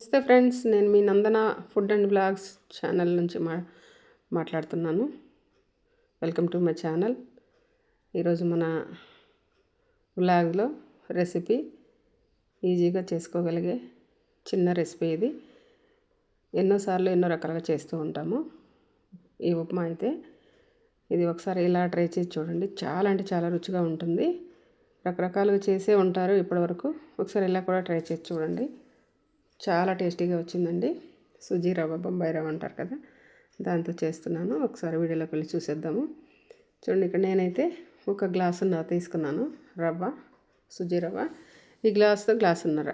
నమస్తే ఫ్రెండ్స్ నేను మీ Nandana food and vlogs channel నుంచి మా మాట్లాడుతున్నాను. Welcome to my channel. ఈరోజు మన బ్లాగ్లో రెసిపీ ఈజీగా చేసుకోగలిగే చిన్న రెసిపీ ఇది. ఎన్నోసార్లు ఎన్నో రకాలుగా చేస్తూ ఉంటాము. ఈ ఉప్మా అయితే ఇది ఒకసారి ఇలా ట్రై చేసి చూడండి. చాలా అంటే చాలా రుచిగా ఉంటుంది. రకరకాలుగా చేసే ఉంటారు ఇప్పటివరకు. ఒకసారి ఇలా కూడా ట్రై చేసి చూడండి. చాలా టేస్టీగా వచ్చిందండి. సుజీ రవ్వ బొంబాయి రవ్వ అంటారు కదా దాంతో చేస్తున్నాను. ఒకసారి వీడియోలోకి వెళ్ళి చూసేద్దాము. చూడండి ఇక్కడ నేనైతే ఒక గ్లాసున్నర తీసుకున్నాను రవ్వ సుజీ రవ్వ. ఈ గ్లాస్తో గ్లాసున్నర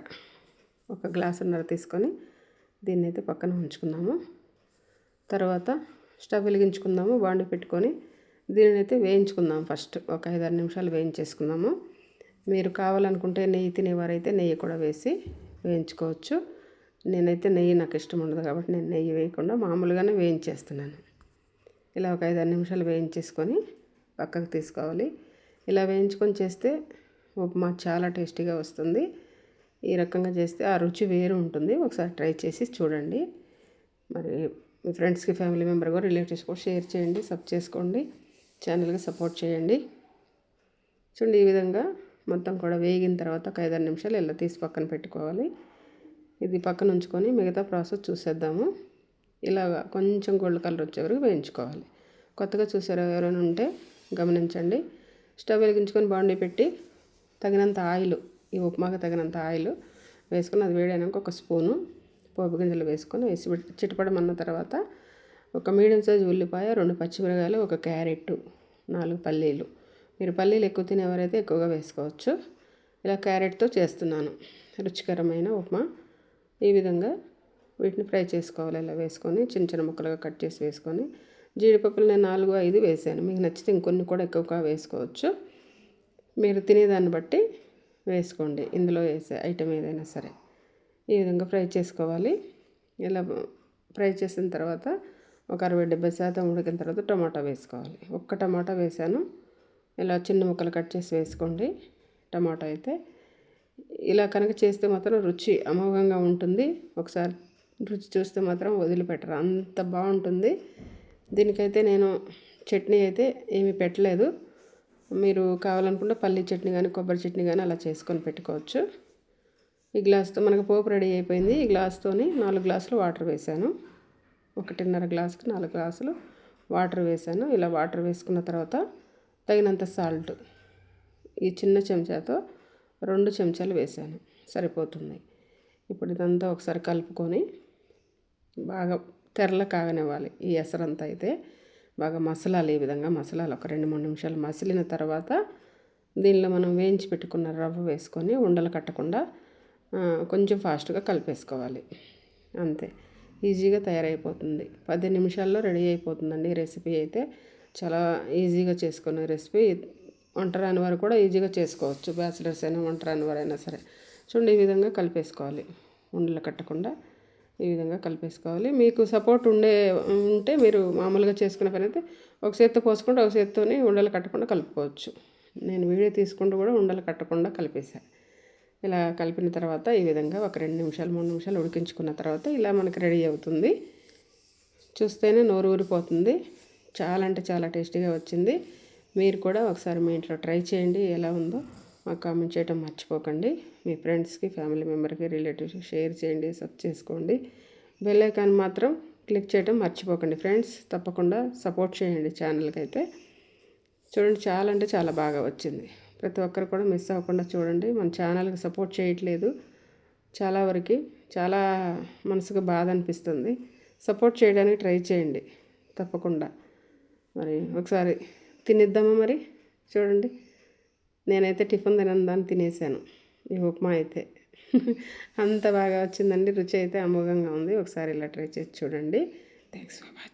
ఒక గ్లాసున్నర తీసుకొని దీన్ని అయితే పక్కన ఉంచుకున్నాము. తర్వాత స్టవ్ వెలిగించుకుందాము బాండి పెట్టుకొని దీనిని అయితే వేయించుకుందాం ఫస్ట్. ఒక ఐదారు నిమిషాలు వేయించేసుకుందాము. మీరు కావాలనుకుంటే నెయ్యి తినేవారైతే నెయ్యి కూడా వేసి వేయించుకోవచ్చు. నేనైతే నెయ్యి నాకు ఇష్టం ఉండదు కాబట్టి నేను నెయ్యి వేయకుండా మామూలుగానే వేయించేస్తున్నాను. ఇలా ఒక ఐదు నిమిషాలు వేయించేసుకొని పక్కకు తీసుకోవాలి. ఇలా వేయించుకొని చేస్తే ఉప్మా చాలా టేస్టీగా వస్తుంది. ఈ రకంగా చేస్తే ఆ రుచి వేరు ఉంటుంది. ఒకసారి ట్రై చేసి చూడండి. మరి మీ ఫ్రెండ్స్కి ఫ్యామిలీ మెంబర్ కూడా రిలేటివ్స్ కూడా షేర్ చేయండి సబ్ చేసుకోండి ఛానల్కి సపోర్ట్ చేయండి. చూడండి ఈ విధంగా మొత్తం కూడా వేగిన తర్వాత ఒక ఐదారు నిమిషాలు ఇలా తీసి పక్కన పెట్టుకోవాలి. ఇది పక్కన ఉంచుకొని మిగతా ప్రాసెస్ చూసేద్దాము. ఇలాగా కొంచెం గోల్డ్ కలర్ వచ్చే వరకు వేయించుకోవాలి. కొత్తగా చూసారు ఎవరైనా ఉంటే గమనించండి. స్టవ్ వెలిగించుకొని బాండీ పెట్టి తగినంత ఆయిల్ ఈ ఉప్మాకి తగినంత ఆయిల్ వేసుకొని అది వేడైనాక ఒక స్పూను పోపు గింజలు వేసుకొని వేసి చిటపడమన్న తర్వాత ఒక మీడియం సైజు ఉల్లిపాయ రెండు పచ్చిమిరకాయలు ఒక క్యారెట్ నాలుగు పల్లీలు. మీరు పల్లీలు ఎక్కువ తినేవారైతే ఎక్కువగా వేసుకోవచ్చు. ఇలా క్యారెట్తో చేస్తున్నాను. రుచికరమైన ఉప్మా. ఈ విధంగా వీటిని ఫ్రై చేసుకోవాలి. ఇలా వేసుకొని చిన్న చిన్న ముక్కలుగా కట్ చేసి వేసుకొని జీడిపప్పులు నేను నాలుగు ఐదు వేసాను. మీకు నచ్చితే ఇంకొన్ని కూడా ఎక్కువగా వేసుకోవచ్చు. మీరు తినేదాన్ని బట్టి వేసుకోండి. ఇందులో వేసే ఐటెం ఏదైనా సరే. ఈ విధంగా ఫ్రై చేసుకోవాలి. ఇలా ఫ్రై చేసిన తర్వాత ఒక అరవై డెబ్బై శాతం ఉడికిన తర్వాత టమాటా వేసుకోవాలి. ఒక్క టమాటా వేసాను. ఇలా చిన్న ముక్కలు కట్ చేసి వేసుకోండి. టమాటా అయితే ఇలా కనుక చేస్తే మాత్రం రుచి అమోఘంగా ఉంటుంది. ఒకసారి రుచి చూస్తే మాత్రం వదిలిపెట్టరు. అంత బాగుంటుంది. దీనికైతే నేను చట్నీ అయితే ఏమి పెట్టలేదు. మీరు కావాలనుకుంటే పల్లి చట్నీ కానీ కొబ్బరి చట్నీ కానీ అలా చేసుకొని పెట్టుకోవచ్చు. ఈ గ్లాస్తో మనకు పోపు రెడీ అయిపోయింది. ఈ గ్లాస్తోని నాలుగు గ్లాసులు వాటర్ వేసాను ఒకటిన్నర గ్లాసుకి నాలుగు గ్లాసులు వాటర్ వేసాను ఇలా వాటర్ వేసుకున్న తర్వాత తగినంత సాల్ట్ ఈ చిన్న చెంచాతో రెండు చెంచాలు వేసాను. సరిపోతుంది ఇప్పుడు ఇదంతా ఒకసారి కలుపుకొని బాగా తెరల కాగనివ్వాలి. ఈ ఎసరంతా అయితే బాగా మసలాలి ఈ విధంగా మసలాలి ఒక రెండు మూడు నిమిషాలు మసిలిన తర్వాత దీనిలో మనం వేయించి పెట్టుకున్న రవ్వ వేసుకొని ఉండలు కట్టకుండా కొంచెం ఫాస్ట్గా కలిపేసుకోవాలి. అంతే. ఈజీగా తయారైపోతుంది. పది నిమిషాల్లో రెడీ అయిపోతుందండి ఈ రెసిపీ అయితే. చాలా ఈజీగా చేసుకునే రెసిపీ. వంట రాని వారు కూడా ఈజీగా చేసుకోవచ్చు. బ్యాచిలర్స్ అయినా వంట రాని వారైనా సరే. చూడండి ఈ విధంగా కలిపేసుకోవాలి. ఉండలు కట్టకుండా ఈ విధంగా కలిపేసుకోవాలి. మీకు సపోర్ట్ ఉండే ఉంటే మీరు మామూలుగా చేసుకునే పని అయితే ఒక చేత్తో పోసుకుంటే ఒక చేత్తోని ఉండలు కట్టకుండా కలుపుకోవచ్చు. నేను వీడియో తీసుకుంటూ కూడా ఉండలు కట్టకుండా కలిపేసాను ఇలా కలిపిన తర్వాత ఈ విధంగా ఒక రెండు నిమిషాలు మూడు నిమిషాలు ఉడికించుకున్న తర్వాత ఇలా మనకి రెడీ అవుతుంది. చూస్తేనే నోరు ఊరిపోతుంది. చాలా అంటే చాలా టేస్టీగా వచ్చింది. మీరు కూడా ఒకసారి మీ ఇంట్లో ట్రై చేయండి ఎలా ఉందో మాకు కామెంట్ చేయడం మర్చిపోకండి. మీ ఫ్రెండ్స్కి ఫ్యామిలీ మెంబర్కి రిలేటివ్స్కి షేర్ చేయండి సబ్ చేసుకోండి. బెల్ ఐకాన్ మాత్రం క్లిక్ చేయడం మర్చిపోకండి ఫ్రెండ్స్. తప్పకుండా సపోర్ట్ చేయండి ఛానల్కి అయితే. చూడండి చాలా అంటే చాలా బాగా వచ్చింది. ప్రతి ఒక్కరు కూడా మిస్ అవ్వకుండా చూడండి. మన ఛానల్కి సపోర్ట్ చేయట్లేదు. చాలా వరకు చాలా మనసుకు బాధ అనిపిస్తుంది. సపోర్ట్ చేయడానికి ట్రై చేయండి. తప్పకుండా. మరి ఒకసారి తినేద్దామా మరి? చూడండి. నేనైతే టిఫిన్ తినందాన్ని తినేసాను. ఈ ఉప్మా అయితే. అంత బాగా వచ్చిందండి. రుచి అయితే అమోఘంగా ఉంది. ఒకసారి ఇలా ట్రై చేసి చూడండి. Thanks for watching